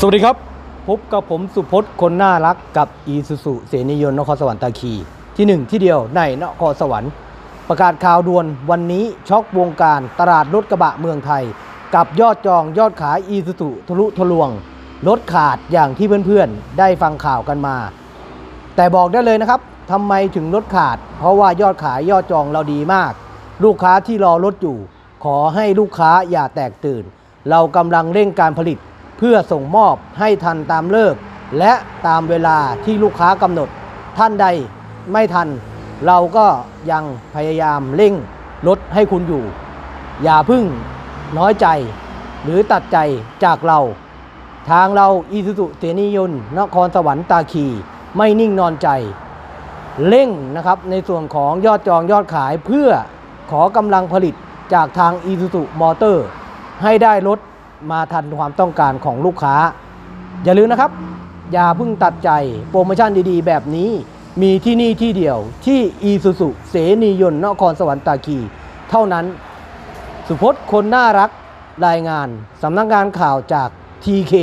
สวัสดีครับ พบกับผมสุพจน์คนน่ารักกับอีสุสุเสนียนนครสวรรค์ตาคี ที่หนึ่งที่เดียวในนครสวรรค์ ประกาศข่าวด่วนวันนี้ช็อกวงการตลาดรถกระบะเมืองไทย กับยอดจองยอดขายอีสุสุทะลุทะลวงรถขาดอย่างที่เพื่อนๆ ได้ฟังข่าวกันมา แต่บอกได้เลยนะครับทำไมถึงลดขาด เพราะว่ายอดขายยอดจองเราดีมาก ลูกค้าที่รอรถอยู่ ขอให้ลูกค้าอย่าแตกตื่น เรากำลังเร่งการผลิต เพื่อส่งมอบให้ทันตามเลิก และตามเวลาที่ลูกค้ากำหนด ท่านใดไม่ทัน เราก็ยังพยายามเร่งลดให้คุณอยู่ อย่าพึ่งน้อยใจ หรือตัดใจจากเรา ทางเราอีสุสุเสนียนนครสวรรค์ตาคีไม่นิ่งนอนใจ เร่งนะครับในส่วนของยอดจองยอดขายเพื่อขอกำลังผลิตจากทางอี u ู u มอเตอร์ ให้ได้รถ มาทันความต้องการของลูกค้า อย่าลืมนะครับ อย่าเพิ่งตัดใจโปรโมชั่นดีๆ แบบนี้มีที่นี่ที่เดียวที่อีสุสุเสนียนนครสวรรค์ตาคี เท่านั้น สุพจน์คนน่ารักรายงานสำนักงานข่าวจาก TK